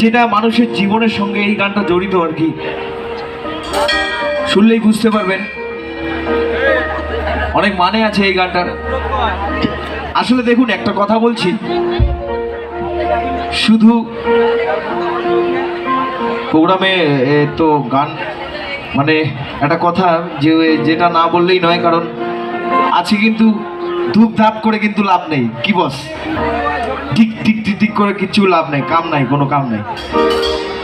যেটা মানুষের জীবনের সঙ্গে এই গানটা জড়িত আর কি। শুনলেই বুঝতে পারবেন। অনেক মানে আছে এই গানটার। আসলে দেখুন, একটা কথা বলছি। শুধু প্রোগ্রামে তো গান মানে একটা কথা যে, যেটা না বললেই নয়, কারণ আছে কিন্তু ধূপ ধাপ করে কিন্তু লাভ নেই। কি বস? ঠিক ঠিক ঠিক ঠিক করে কিচ্ছু লাভ নাই, কাম নাই, কোনো কাম নাই।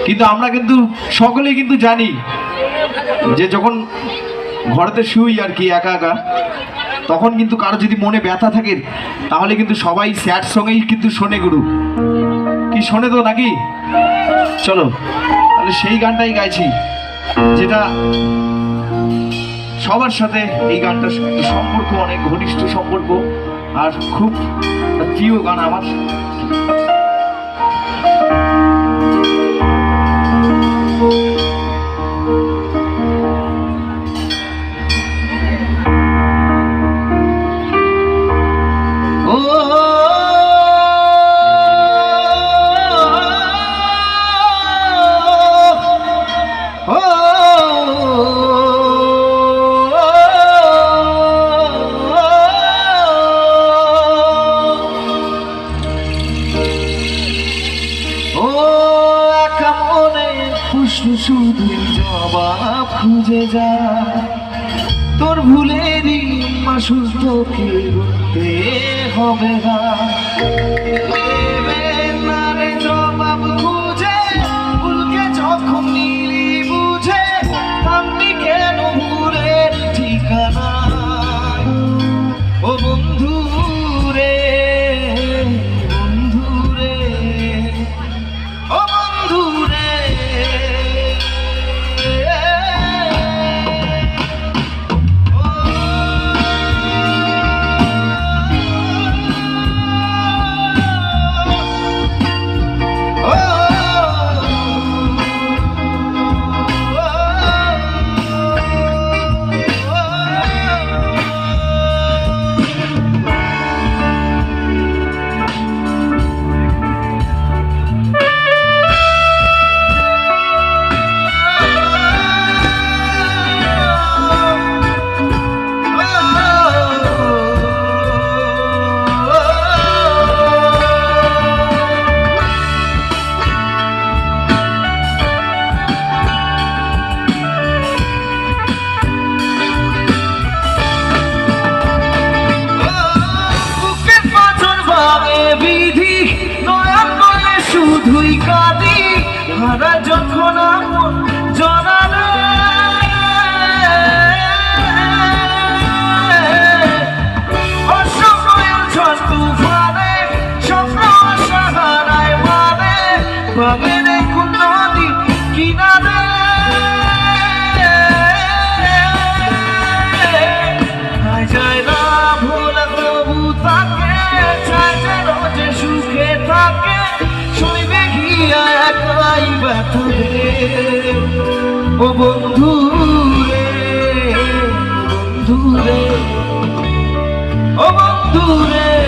কিন্তু আমরা কিন্তু সকলেই কিন্তু জানি যে যখন ঘরেতে শুই আর কি একা একা, তখন কিন্তু কারও যদি মনে ব্যথা থাকে, তাহলে কিন্তু সবাই স্যাড সঙ্গেই কিন্তু শোনে গুরু। কি শোনে তো নাকি? চলো, তাহলে সেই গানটাই গাইছি, যেটা সবার সাথে এই গানটার সম্পর্ক, অনেক ঘনিষ্ঠ সম্পর্ক। আর খুব প্রিয় গান আমার। শুধুই জবাব খুঁজে যা। তোর ভুলেরই মাসুল তোকে হবে না। গিয়া একাই ব্যথা রে ও বন্ধু রে বন্ধু রে ও বন্ধু রে